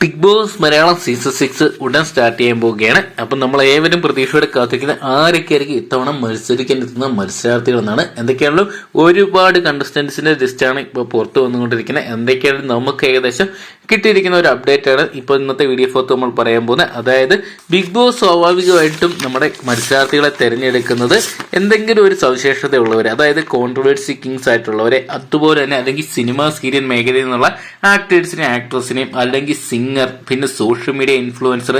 Big boss Malayalam season six ഉടൻ start ചെയ്യാൻ പോവുകയാണ്. അപ്പം നമ്മൾ ഏവരും പ്രതീക്ഷയോടെ കാത്തിരിക്കുന്ന ആരൊക്കെയായിരിക്കും ഇത്തവണ മത്സരിക്കാൻ എത്തുന്ന മത്സരാർത്ഥികൾ എന്നാണ് എന്തൊക്കെയാണല്ലോ? ഒരുപാട് കണ്ടസ്റ്റൻസിന്റെ ലിസ്റ്റാണ് ഇപ്പോൾ പുറത്തു വന്നുകൊണ്ടിരിക്കുന്നത്. എന്തൊക്കെയാണ്? നമുക്ക് ഏകദേശം കിട്ടിയിരിക്കുന്ന ഒരു അപ്ഡേറ്റ് ആണ് ഇപ്പോൾ ഇന്നത്തെ വീഡിയോ ഫോർത്ത് നമ്മൾ പറയാൻ പോകുന്നത്. അതായത് ബിഗ് ബോസ് സ്വാഭാവികമായിട്ടും നമ്മുടെ മത്സരാർത്ഥികളെ തിരഞ്ഞെടുക്കുന്നത് എന്തെങ്കിലും ഒരു സവിശേഷത ഉള്ളവരെ അതായത് കോൺട്രവേഴ്സി കിങ്സ് ആയിട്ടുള്ളവരെ അതുപോലെ തന്നെ അല്ലെങ്കിൽ സിനിമ സീരിയൽ മേഖലയിൽ നിന്നുള്ള ആക്ടേഴ്സിനെയും ആക്ട്രസിനെയും അല്ലെങ്കിൽ സിംഗർ പിന്നെ സോഷ്യൽ മീഡിയ ഇൻഫ്ലുവൻസർ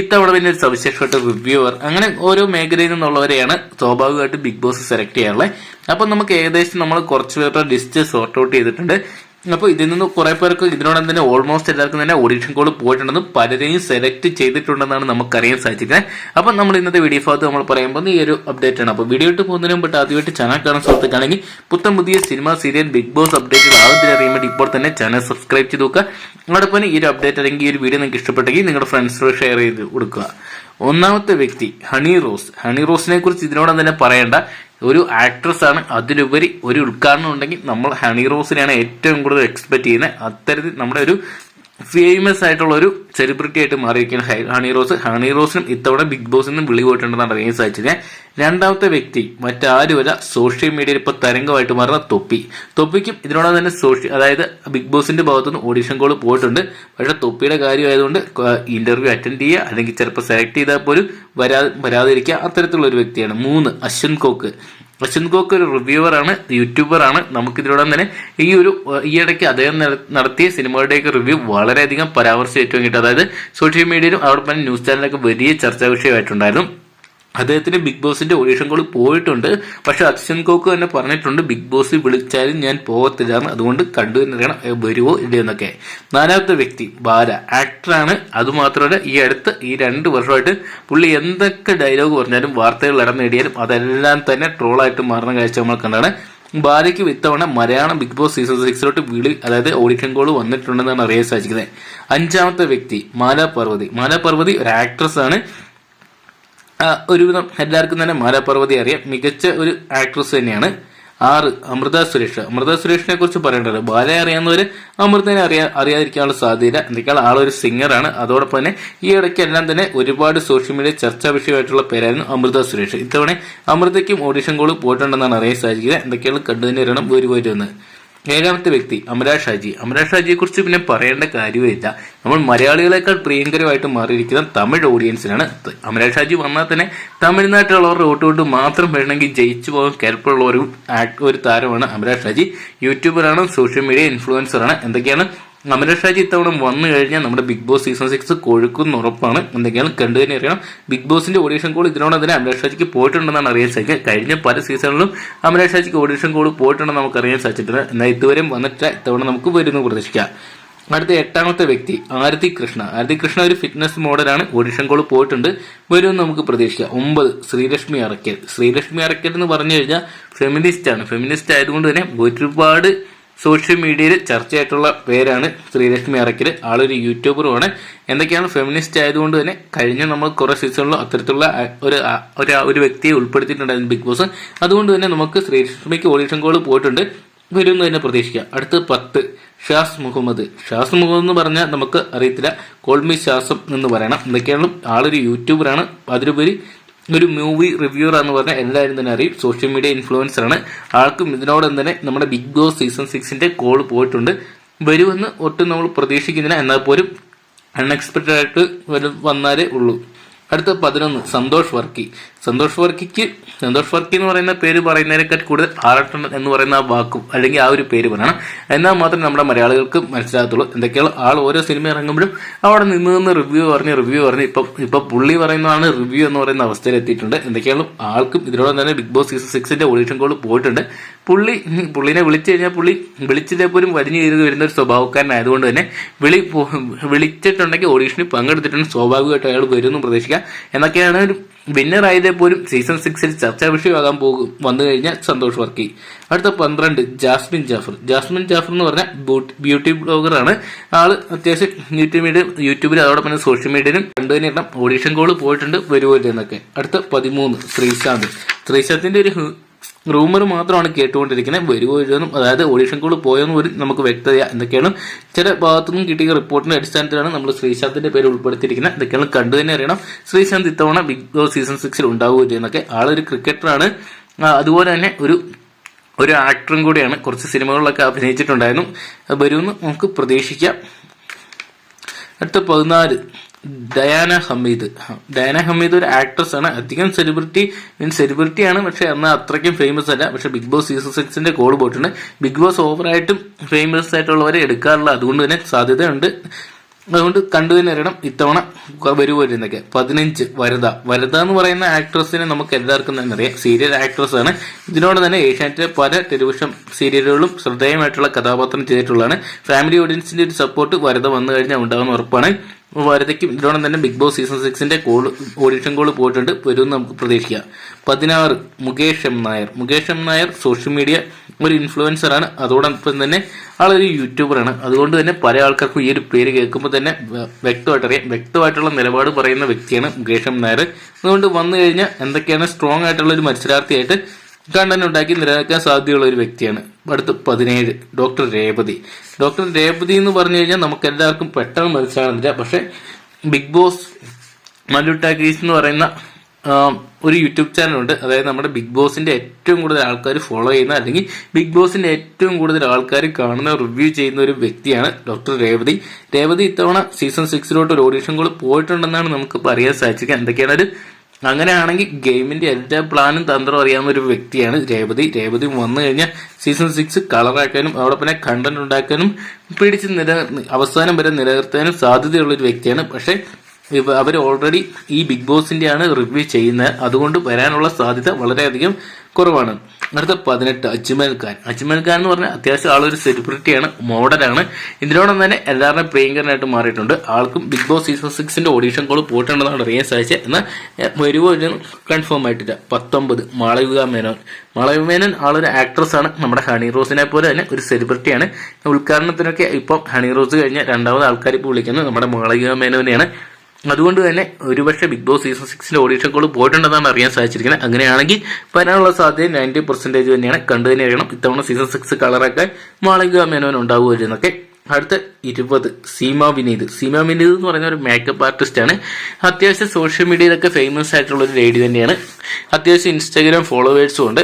ഇത്തവണ പിന്നെ ഒരു റിവ്യൂവർ അങ്ങനെ ഓരോ മേഖലയിൽ നിന്നുള്ളവരെയാണ് സ്വാഭാവികമായിട്ട് ബിഗ് ബോസ് സെലക്ട് ചെയ്യാറുള്ളത്. അപ്പൊ നമുക്ക് ഏകദേശം നമ്മൾ കുറച്ച് പേരുടെ ലിസ്റ്റ് സോർട്ട് ഔട്ട് ചെയ്തിട്ടുണ്ട്. അപ്പോൾ ഇതിൽ നിന്ന് കുറെ പേർക്ക് ഇതിനോടൊപ്പം തന്നെ ഓൾമോസ്റ്റ് എല്ലാവർക്കും തന്നെ ഓഡിഷൻ കോൾ പോയിട്ടുണ്ടെന്നും പലരെയും സെലക്ട് ചെയ്തിട്ടുണ്ടെന്നാണ് നമുക്കറിയാൻ സാധിച്ചിരിക്കുന്നത് അപ്പൊ നമ്മൾ ഇന്നത്തെ വീഡിയോ ഭാഗത്ത് നമ്മൾ പറയുമ്പോൾ ഈ ഒരു അപ്ഡേറ്റ് ആണ്. അപ്പോൾ വീഡിയോ ഇട്ട് പോകുന്നതിന് മുമ്പ് ആദ്യമായിട്ട് ചാനൽ കാണാൻ സുഹൃത്തുക്കാണെങ്കിൽ പുത്തൻ പുതിയ സിനിമ സീരിയൽ ബിഗ് ബോസ് അപ്ഡേറ്റുകൾ ആദ്യം അറിയാൻ വേണ്ടി ഇപ്പോൾ തന്നെ ചാനൽ സബ്സ്ക്രൈബ് ചെയ്ത് നോക്കുക. അതോടൊപ്പം ഈ ഒരു അപ്ഡേറ്റ് അല്ലെങ്കിൽ ഈ ഒരു വീഡിയോ നിങ്ങൾക്ക് ഇഷ്ടപ്പെട്ടെങ്കിൽ നിങ്ങളുടെ ഫ്രണ്ട്സിനോട് ഷെയർ ചെയ്ത് കൊടുക്കുക. ഒന്നാമത്തെ വ്യക്തി ഹണി റോസ്. ഹണി റോസിനെ കുറിച്ച് ഇതിനോടൊപ്പം തന്നെ പറയേണ്ട ഒരു ആക്ട്രസ് ആണ്. അതിലുപരി ഒരു ഉദ്ഘാടനം ഉണ്ടെങ്കിൽ നമ്മൾ ഹണി റോസിനെയാണ് ഏറ്റവും കൂടുതൽ എക്സ്പെക്ട് ചെയ്യുന്നത്. അത്തരത്തിൽ നമ്മുടെ ഒരു ഫേമസ് ആയിട്ടുള്ള ഒരു സെലിബ്രിറ്റി ആയിട്ട് മാറിയിരിക്കുന്ന ഹൈ- ഹണി റോസ്. ഹണി റോസിനും ഇത്തവണ ബിഗ് ബോസിൽ നിന്ന് വിളി പോയിട്ടുണ്ടെന്നാണ് അറിയാൻ സാധിച്ചത് രണ്ടാമത്തെ വ്യക്തി മറ്റാരുമല്ല സോഷ്യൽ മീഡിയയിൽ ഇപ്പൊ തരംഗമായിട്ട് മാറുന്ന തൊപ്പി. തൊപ്പിക്കും ഇതിനോടൊപ്പം തന്നെ സോഷ്യൽ അതായത് ബിഗ് ബോസിന്റെ ഭാഗത്തുനിന്ന് ഓഡിഷൻ കോൾ പോയിട്ടുണ്ട്. പക്ഷെ തൊപ്പിയുടെ കാര്യമായതുകൊണ്ട് ഇന്റർവ്യൂ അറ്റൻഡ് ചെയ്യുക അല്ലെങ്കിൽ ചിലപ്പോൾ സെലക്ട് ചെയ്താൽ പോലും വരാ വരാതിരിക്കുക അത്തരത്തിലുള്ള ഒരു വ്യക്തിയാണ്. മൂന്ന് അശ്വിൻ കോക്ക്. അശ്വൻ കോക്ക് ഒരു റിവ്യൂവറാണ് യൂട്യൂബർ ആണ്. നമുക്ക് ഇതിനോടൊപ്പം തന്നെ ഈ ഒരു ഈയിടയ്ക്ക് അദ്ദേഹം നടത്തിയ സിനിമകളുടെയൊക്കെ റിവ്യൂ വളരെയധികം പരാമർശം ഏറ്റവും കിട്ടും അതായത് സോഷ്യൽ മീഡിയയിലും അവിടെ തന്നെ ന്യൂസ് ചാനലൊക്കെ വലിയ ചർച്ചാ വിഷയമായിട്ടുണ്ടായിരുന്നു. അദ്ദേഹത്തിന് ബിഗ് ബോസിന്റെ ഓഡിഷൻ കോൾ പോയിട്ടുണ്ട്. പക്ഷെ അച്ഛൻ കോക്ക് തന്നെ പറഞ്ഞിട്ടുണ്ട് ബിഗ് ബോസ് വിളിച്ചാലും ഞാൻ പോകത്തില്ല അതുകൊണ്ട് കണ്ടു എന്നറിയണം വരുവോ ഇല്ലയോ എന്നൊക്കെ. നാലാമത്തെ വ്യക്തി ബാല. ആക്ടറാണ്. അതുമാത്രമല്ല ഈ അടുത്ത് ഈ രണ്ട് വർഷമായിട്ട് പുള്ളി എന്തൊക്കെ ഡയലോഗ് പറഞ്ഞാലും വാർത്തകൾ ഇടം നേടിയാലും അതെല്ലാം തന്നെ ട്രോളായിട്ട് മാറുന്ന കാഴ്ച നമ്മൾ കണ്ടാണ്. ബാലയ്ക്ക് ഇത്തവണ മലയാളം ബിഗ് ബോസ് സീസൺ സിക്സിലോട്ട് വിളി അതായത് ഓഡിഷൻ കോൾ വന്നിട്ടുണ്ടെന്നാണ് അറിയാൻ സാധിക്കുന്നത്. അഞ്ചാമത്തെ വ്യക്തി മാലാ പർവതി. മാലാ പർവതി ഒരു ആക്ട്രസ് ആണ്. ഒരുവിധം എല്ലാവർക്കും തന്നെ മാലാപർവതി അറിയാം. മികച്ച ഒരു ആക്ട്രസ് തന്നെയാണ് ആറ് അമൃത സുരേഷ്. അമൃത സുരേഷിനെ കുറിച്ച് പറയേണ്ടത് ബാലയെ അറിയാവുന്നവര് അമൃതനെ അറിയാ അറിയാതിരിക്കാനുള്ള സാധ്യത എന്തൊക്കെയാണ് ആളൊരു സിംഗറാണ് അതോടൊപ്പം തന്നെ ഈ ഇടയ്ക്ക് എല്ലാം തന്നെ ഒരുപാട് സോഷ്യൽ മീഡിയ ചർച്ചാ വിഷയമായിട്ടുള്ള പേരായിരുന്നു അമൃത സുരേഷ്. ഇത്തവണ അമൃതയ്ക്കും ഓഡിഷൻ കോൾ പോയിട്ടുണ്ടെന്നാണ് അറിയാൻ സാധിക്കുന്നത്. എന്തൊക്കെയാണ് കണ്ടു തന്നെ അറിയണം ഒരു വരുമെന്ന് ഏഴാമത്തെ വ്യക്തി അമരാഷ് ഷാജി. അമരാഷ് ഷാജിയെ കുറിച്ച് പിന്നെ പറയേണ്ട കാര്യമില്ല നമ്മൾ മലയാളികളെക്കാൾ പ്രിയങ്കരമായിട്ട് മാറിയിരിക്കുന്ന തമിഴ് ഓഡിയൻസിനാണ് അമരാഷ് ഷാജി വന്നാൽ തന്നെ തമിഴ്നാട്ടിലുള്ളവരുടെ വോട്ട് കൊണ്ട് മാത്രം വേണമെങ്കിൽ ജയിച്ചു പോകാൻ കരുപ്പുള്ള ഒരു ഒരു താരമാണ് അമരാഷ് ഷാജി. യൂട്യൂബറാണ് സോഷ്യൽ മീഡിയ ഇൻഫ്ലുവൻസറാണ് എന്തൊക്കെയാണ്? അമര ഷാജി ഇത്തവണ വന്നു കഴിഞ്ഞാൽ നമ്മുടെ ബിഗ് ബോസ് സീസൺ സിക്സ് കൊഴുക്കുന്ന ഉറപ്പാണ്. എന്തൊക്കെയാണ് കണ്ടു തന്നെ അറിയണം. ബിഗ് ബോസിന്റെ ഓഡിഷൻ കോൾ ഇതിനോട് തന്നെ അമരഷാജിക്ക് പോയിട്ടുണ്ടെന്നാണ് അറിയാൻ സാധിക്കുക. കഴിഞ്ഞ പല സീസണിലും അമരഷാജിക്ക് ഓഡീഷൻ കോൾ പോയിട്ടുണ്ടെന്ന് നമുക്ക് അറിയാൻ സാധിച്ചിട്ടുണ്ട്. എന്നാൽ ഇതുവരെയും വന്നിട്ട് ഇത്തവണ നമുക്ക് വരുന്നു പ്രതീക്ഷിക്കാം. അടുത്ത എട്ടാമത്തെ വ്യക്തി ആരതി കൃഷ്ണ. ആരതി കൃഷ്ണ ഒരു ഫിറ്റ്നസ് മോഡലാണ് ഓഡിഷൻ കോൾ പോയിട്ടുണ്ട്. വരുമെന്ന് നമുക്ക് പ്രതീക്ഷിക്കാം. ഒമ്പത് ശ്രീലക്ഷ്മി അറക്കൽ. ശ്രീലക്ഷ്മി അറക്കൽ എന്ന് പറഞ്ഞു കഴിഞ്ഞാൽ ഫെമിനിസ്റ്റ് ആണ്. ഫെമിനിസ്റ്റ് ആയതുകൊണ്ട് തന്നെ ഒരുപാട് സോഷ്യൽ മീഡിയയിൽ ചർച്ചയായിട്ടുള്ള പേരാണ് ശ്രീലക്ഷ്മി അറക്കിൽ ആളൊരു യൂട്യൂബറുമാണ്. എന്തൊക്കെയാണ് ഫെമിനിസ്റ്റ് ആയതുകൊണ്ട് തന്നെ കഴിഞ്ഞ നമ്മൾ കുറെ സീസണിലും അത്തരത്തിലുള്ള ഒരു ഒരു വ്യക്തിയെ ഉൾപ്പെടുത്തിയിട്ടുണ്ടായിരുന്നു ബിഗ് ബോസ്. അതുകൊണ്ട് തന്നെ നമുക്ക് ശ്രീലക്ഷ്മിക്ക് ഓഡിഷൻ കോൾ പോയിട്ടുണ്ട്. വരുമെന്ന് തന്നെ പ്രതീക്ഷിക്കാം. അടുത്ത് പത്ത് ഷാസ് മുഹമ്മദ്. ഷാസ് മുഹമ്മദ് എന്ന് പറഞ്ഞാൽ നമുക്ക് അറിയത്തില്ല. കോൾമി ഷാസം എന്ന് പറയണം. എന്തൊക്കെയാണ്? ആളൊരു യൂട്യൂബറാണ്. അതിലുപരി ഒരു മൂവി റിവ്യൂർ എന്ന് പറഞ്ഞാൽ എല്ലാവരും തന്നെ അറിയും. സോഷ്യൽ മീഡിയ ഇൻഫ്ലുവൻസർ ആണ്. ആൾക്കും ഇതിനോടൊപ്പം തന്നെ നമ്മുടെ ബിഗ് ബോസ് സീസൺ സിക്സിന്റെ കോൾ പോയിട്ടുണ്ട്. വരുമെന്ന് ഒട്ടും നമ്മൾ പ്രതീക്ഷിക്കുന്നില്ല. എന്നാൽ പോലും അൺഎക്സ്പെക്റ്റഡ് ആയിട്ട് വന്നാലേ ഉള്ളൂ. അടുത്ത പതിനൊന്ന് സന്തോഷ് വർക്കി. സന്തോഷ് വർക്കിക്ക് സന്തോഷ് വർക്കി എന്ന് പറയുന്ന പേര് പറയുന്നതിനേക്കാൾ കൂടുതൽ ആറട്ടൺ എന്ന് പറയുന്ന ആ വാക്കും അല്ലെങ്കിൽ ആ ഒരു പേര് പറയണം എന്നാൽ മാത്രമേ നമ്മുടെ മലയാളികൾക്ക് മനസ്സിലാകത്തുള്ളൂ. എന്തൊക്കെയാണ് ആൾ ഓരോ സിനിമ ഇറങ്ങുമ്പോഴും അവിടെ നിന്ന് നിന്ന് റിവ്യൂ പറഞ്ഞ് റിവ്യൂ പറഞ്ഞ്. ഇപ്പം ഇപ്പം പുള്ളി പറയുന്നതാണ് റിവ്യൂ എന്ന് പറയുന്ന അവസ്ഥയിൽ എത്തിയിട്ടുണ്ട് എന്തൊക്കെയാണ് ആൾക്കും ഇതിനോടൊപ്പം തന്നെ ബിഗ് ബോസ് സീസൺ സിക്സിന്റെ ഓഡിഷൻ കോൾ പോയിട്ടുണ്ട്. പുള്ളി പുള്ളിനെ വിളിച്ചു കഴിഞ്ഞാൽ പുള്ളി വിളിച്ചിട്ടേ പോലും വലിഞ്ഞു കയറി വരുന്ന ഒരു സ്വഭാവക്കാരനായതുകൊണ്ട് തന്നെ വിളി വിളിച്ചിട്ടുണ്ടെങ്കിൽ ഓഡീഷനിൽ പങ്കെടുത്തിട്ടുണ്ട്. സ്വാഭാവികമായിട്ട് അയാൾ വരുമെന്ന് പ്രതീക്ഷിക്കാം. എന്നൊക്കെയാണ് ഒരു വിന്നർ ആയതേ പോലും സീസൺ സിക്സിൽ ചർച്ചാ വിഷയമാകാൻ പോകും. വന്നു കഴിഞ്ഞാൽ സന്തോഷ് വർക്കി. അടുത്ത പന്ത്രണ്ട് ജാസ്മിൻ ജാഫർ. ജാസ്മിൻ ജാഫർ എന്ന് പറഞ്ഞാൽ ബ്യൂട്ടി ആണ്. ആൾ അത്യാവശ്യം യൂട്യൂബ് മീഡിയ യൂട്യൂബിൽ അതോടൊപ്പം സോഷ്യൽ മീഡിയയിലും കണ്ടു തന്നെ ഇടണം ഓഡിഷൻ കോൾ പോയിട്ടുണ്ട് വരുമല്ലോ എന്നൊക്കെ. അടുത്ത പതിമൂന്ന് ശ്രീശാന്ത് ശ്രീശാന്തിന്റെ ഒരു റൂമർ മാത്രമാണ് കേട്ടുകൊണ്ടിരിക്കുന്നത്. വരുമോ ഇല്ലെന്നും അതായത് ഓഡീഷൻ കോൾ പോയെന്നും ഒരു നമുക്ക് വ്യക്തത എന്തൊക്കെയാണ്? ചില ഭാഗത്തുനിന്നും കിട്ടിയ റിപ്പോർട്ടിന്റെ അടിസ്ഥാനത്തിലാണ് നമ്മൾ ശ്രീശാന്തിന്റെ പേര് ഉൾപ്പെടുത്തിയിരിക്കുന്നത്. എന്തൊക്കെയാണ്? കണ്ടു തന്നെ അറിയണം. ശ്രീശാന്ത് ഇത്തവണ ബിഗ് ബോസ് സീസൺ സിക്സിൽ ഉണ്ടാവുക എന്നൊക്കെ. ആളൊരു ക്രിക്കറ്ററാണ് അതുപോലെ തന്നെ ഒരു ഒരു ആക്ടറും കൂടിയാണ്. കുറച്ച് സിനിമകളിലൊക്കെ അഭിനയിച്ചിട്ടുണ്ടായിരുന്നു. വരുമെന്ന് നമുക്ക് പ്രതീക്ഷിക്കാം. അടുത്ത പതിനാല് ഡയാന ഹമീദ്. ഡയാന ഹമീദ് ഒരു ആക്ട്രസ് ആണ്. അധികം സെലിബ്രിറ്റി മീൻസ് സെലിബ്രിറ്റി ആണ് പക്ഷെ എന്നാൽ അത്രയ്ക്കും ഫേമസ് അല്ല. പക്ഷെ ബിഗ് ബോസ് സീസൺ സിക്സിന്റെ കോൾ പോയിട്ടുണ്ട്. ബിഗ് ബോസ് ഓവറായിട്ടും ഫേമസ് ആയിട്ടുള്ളവരെ എടുക്കാറുള്ള അതുകൊണ്ട് തന്നെ സാധ്യതയുണ്ട്. അതുകൊണ്ട് കണ്ടു തന്നെ അറിയണം ഇത്തവണ വരുമോ എന്നൊക്കെ പതിനഞ്ച് വരദ വരദ എന്ന് പറയുന്ന ആക്ട്രസിനെ നമുക്ക് എല്ലാവർക്കും തന്നെ അറിയാം. സീരിയൽ ആക്ട്രസ് ആണ്. ഇതിനോട് തന്നെ ഏഷ്യാനെറ്റിലെ പല ടെലിവിഷൻ സീരിയലുകളും ശ്രദ്ധേയമായിട്ടുള്ള കഥാപാത്രം ചെയ്തിട്ടുള്ളതാണ്. ഫാമിലി ഓഡിയൻസിന്റെ ഒരു സപ്പോർട്ട് വരദ വന്നു കഴിഞ്ഞാൽ ഉണ്ടാകുന്ന ഉറപ്പാണ്. വരതയ്ക്കും ഇതിനോടൊപ്പം തന്നെ ബിഗ് ബോസ് സീസൺ സിക്സിന്റെ കോൾ ഓഡിഷൻ കോൾ പോയിട്ടുണ്ട്. വരുമെന്ന് നമുക്ക് പ്രതീക്ഷിക്കാം. പതിനാറ് Mukesh M Nair. Mukesh M Nair social media ഒരു ഇൻഫ്ലുവൻസർ ആണ്. അതോടൊപ്പം തന്നെ ആളൊരു യൂട്യൂബറാണ് അതുകൊണ്ട് തന്നെ പല ആൾക്കാർക്കും ഈ ഒരു പേര് കേൾക്കുമ്പോൾ തന്നെ വ്യക്തമായിട്ട് അറിയാം. വ്യക്തമായിട്ടുള്ള നിലപാട് പറയുന്ന വ്യക്തിയാണ് ഗ്രേഷം നായർ. അതുകൊണ്ട് വന്നു കഴിഞ്ഞാൽ എന്തൊക്കെയാണ് സ്ട്രോങ് ആയിട്ടുള്ള ഒരു മത്സരാർത്ഥിയായിട്ട് കണ്ടന്റ് ഉണ്ടാക്കി നിലനിൽക്കാൻ സാധ്യതയുള്ള ഒരു വ്യക്തിയാണ്. അടുത്ത് പതിനേഴ് ഡോക്ടർ രേവതി. ഡോക്ടർ രേവതി എന്ന് പറഞ്ഞു കഴിഞ്ഞാൽ നമുക്ക് എല്ലാവർക്കും പെട്ടെന്ന് മനസ്സിലാകുന്നില്ല പക്ഷെ ബിഗ് ബോസ് മല്ലു ടാക്കീസ് എന്ന് പറയുന്ന ഒരു യൂട്യൂബ് ചാനലുണ്ട്. അതായത് നമ്മുടെ ബിഗ് ബോസിന്റെ ഏറ്റവും കൂടുതൽ ആൾക്കാർ ഫോളോ ചെയ്യുന്ന അല്ലെങ്കിൽ ബിഗ് ബോസിന്റെ ഏറ്റവും കൂടുതൽ ആൾക്കാർ കാണുന്ന റിവ്യൂ ചെയ്യുന്ന ഒരു വ്യക്തിയാണ് ഡോക്ടർ രേവതി. രേവതി ഇത്തവണ സീസൺ സിക്സിലോട്ട് ഒരു ഓഡിഷൻ കൂടെ പോയിട്ടുണ്ടെന്നാണ് നമുക്ക് അറിയാൻ സാധിച്ചത്. എന്തൊക്കെയാണ് ഒരു അങ്ങനെയാണെങ്കിൽ ഗെയിമിന്റെ എല്ലാ പ്ലാനും തന്ത്രം അറിയാവുന്ന ഒരു വ്യക്തിയാണ് രേവതി. രേവതി വന്നു കഴിഞ്ഞാൽ സീസൺ സിക്സ് കളറാക്കാനും അവിടെ പിന്നെ കണ്ടന്റ് ഉണ്ടാക്കാനും പിടിച്ച് നില അവസാനം വരെ നിലനിർത്താനും സാധ്യതയുള്ള ഒരു വ്യക്തിയാണ്. പക്ഷേ അവർ ഓൾറെഡി ഈ ബിഗ് ബോസിന്റെയാണ് റിവ്യൂ ചെയ്യുന്നത്. അതുകൊണ്ട് വരാനുള്ള സാധ്യത വളരെയധികം കുറവാണ്. അടുത്ത പതിനെട്ട് അജ്മൽ ഖാൻ. അജ്മൽ ഖാൻ എന്ന് പറഞ്ഞാൽ അത്യാവശ്യം ആളൊരു സെലിബ്രിറ്റിയാണ് മോഡലാണ് ഇതിനോടൊപ്പം തന്നെ എല്ലാവരുടെയും പ്രിയങ്കരനായിട്ട് മാറിയിട്ടുണ്ട്. ആൾക്കും ബിഗ് ബോസ് സീസൺ സിക്സിന്റെ ഓഡീഷൻ കോൾ പോയിട്ടുണ്ടെന്നാണ് അറിയാൻ സാധിച്ചത് എന്നാൽ വരുമോ കൺഫേം ആയിട്ടില്ല. പത്തൊമ്പത് മാളവിക മേനോൻ. മാളവിക മേനോൻ ആളൊരു ആക്ട്രസ് ആണ്. നമ്മുടെ ഹണി റോസിനെ പോലെ തന്നെ ഒരു സെലിബ്രിറ്റിയാണ് ഉദ്ഘാടനത്തിനൊക്കെ ഇപ്പം ഹണി റോസ് കഴിഞ്ഞ രണ്ടാമത് ആൾക്കാർ ഇപ്പോൾ വിളിക്കുന്നത് നമ്മുടെ മാളവിക മേനോനെയാണ്. അതുകൊണ്ട് തന്നെ ഒരുപക്ഷെ ബിഗ് ബോസ് സീസൺ സിക്സിന്റെ ഓഡീഷൻ കോൾ പോയിട്ടുണ്ടെന്നാണ് അറിയാൻ സാധിച്ചിരിക്കുന്നത്. അങ്ങനെയാണെങ്കിൽ വരാനുള്ള സാധ്യത നയന്റി പെർസെന്റേജ് തന്നെയാണ്. കണ്ടു തന്നെ അറിയണം ഇത്തവണ സീസൺ സിക്സ് കളറൊക്കെ മാളിക മേനോൻ ഉണ്ടാവുമല്ലോ എന്നൊക്കെ അടുത്ത ഇരുപത് സീമ വിനീത്. സീമ വിനീത് എന്ന് പറയുന്ന ഒരു മേക്കപ്പ് ആർട്ടിസ്റ്റ് ആണ്. അത്യാവശ്യം സോഷ്യൽ മീഡിയയിലൊക്കെ ഫേമസ് ആയിട്ടുള്ള ഒരു ലേഡി തന്നെയാണ്. അത്യാവശ്യം ഇൻസ്റ്റാഗ്രാം ഫോളോവേഴ്സും ഉണ്ട്.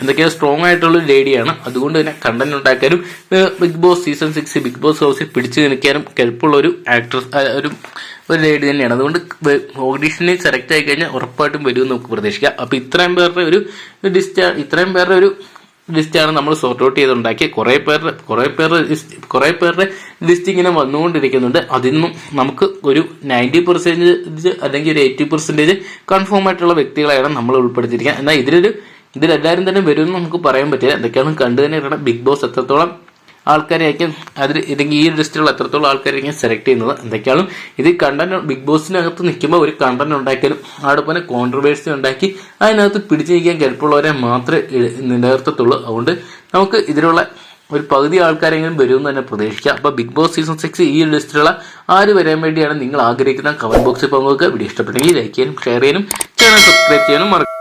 എന്തൊക്കെയോ സ്ട്രോങ് ആയിട്ടുള്ള ഒരു ലേഡിയാണ് അതുകൊണ്ട് തന്നെ കണ്ടന്റ് ഉണ്ടാക്കാനും Bigg Boss season six Bigg Boss ഹൗസിൽ പിടിച്ചു നിൽക്കാനും കെൽപ്പുള്ള ഒരു ആക്ട്രസ് ഒരു ഒരു ലേഡി തന്നെയാണ്. അതുകൊണ്ട് ഓഡീഷനിൽ സെലക്ട് ആയി കഴിഞ്ഞാൽ ഉറപ്പായിട്ടും വരുമെന്ന് നമുക്ക് പ്രതീക്ഷിക്കാം. അപ്പോൾ ഇത്രയും പേരുടെ ഒരു ലിസ്റ്റ് ഇത്രയും പേരുടെ ഒരു ലിസ്റ്റാണ് നമ്മൾ സോർട്ട് ഔട്ട് ചെയ്തുണ്ടാക്കിയ കുറെ പേരുടെ കുറെ പേരുടെ ലിസ്റ്റ് കുറേ പേരുടെ ലിസ്റ്റ് ഇങ്ങനെ വന്നുകൊണ്ടിരിക്കുന്നുണ്ട്. അതിൽ നിന്നും നമുക്ക് ഒരു നയന്റി പെർസെന്റേജ് അല്ലെങ്കിൽ ഒരു എയ്റ്റി പെർസെന്റേജ് കൺഫേം ആയിട്ടുള്ള വ്യക്തികളെയാണ് നമ്മൾ ഉൾപ്പെടുത്തിയിരിക്കുക എന്നാൽ ഇതിലൊരു ഇതിലെല്ലാവരും തന്നെ വരുമെന്ന് നമുക്ക് പറയാൻ പറ്റില്ല. എന്തൊക്കെയാണ് കണ്ടു തന്നെ ഇടണം ബിഗ് ബോസ് എത്രത്തോളം ആൾക്കാരെയായിരിക്കും അതിൽ ഇല്ലെങ്കിൽ ഈ ലിസ്റ്റിലുള്ള എത്രത്തോളം ആൾക്കാരെയായിരിക്കും സെലക്ട് ചെയ്യുന്നത് എന്തൊക്കെയാണ്? ഇത് കണ്ടന്റ് ബിഗ് ബോസിനകത്ത് നിൽക്കുമ്പോൾ ഒരു കണ്ടന്റ് ഉണ്ടാക്കിയാലും അവിടെ പോലെ കോൺട്രവേഴ്സി ഉണ്ടാക്കി അതിനകത്ത് പിടിച്ചു നിൽക്കാൻ കഴിപ്പുള്ളവരെ മാത്രമേ നിലനിർത്തത്തുള്ളൂ. അതുകൊണ്ട് നമുക്ക് ഇതിലുള്ള ഒരു പകുതി ആൾക്കാരെങ്കിലും വരുമെന്ന് തന്നെ പ്രതീക്ഷിക്കാം. അപ്പോൾ ബിഗ് ബോസ് സീസൺ സിക്സ് ഈ ലിസ്റ്റിലുള്ള ആര് വരാൻ വേണ്ടിയാണ് നിങ്ങൾ ആഗ്രഹിക്കുന്ന കമന്റ് ബോക്സിൽ പങ്കുവെക്കുക. വീഡിയോ ഇഷ്ടപ്പെട്ടെങ്കിൽ ലൈക്ക് ചെയ്യാനും ഷെയർ ചെയ്യാനും ചാനൽ സബ്സ്ക്രൈബ് ചെയ്യാനും മറക്കും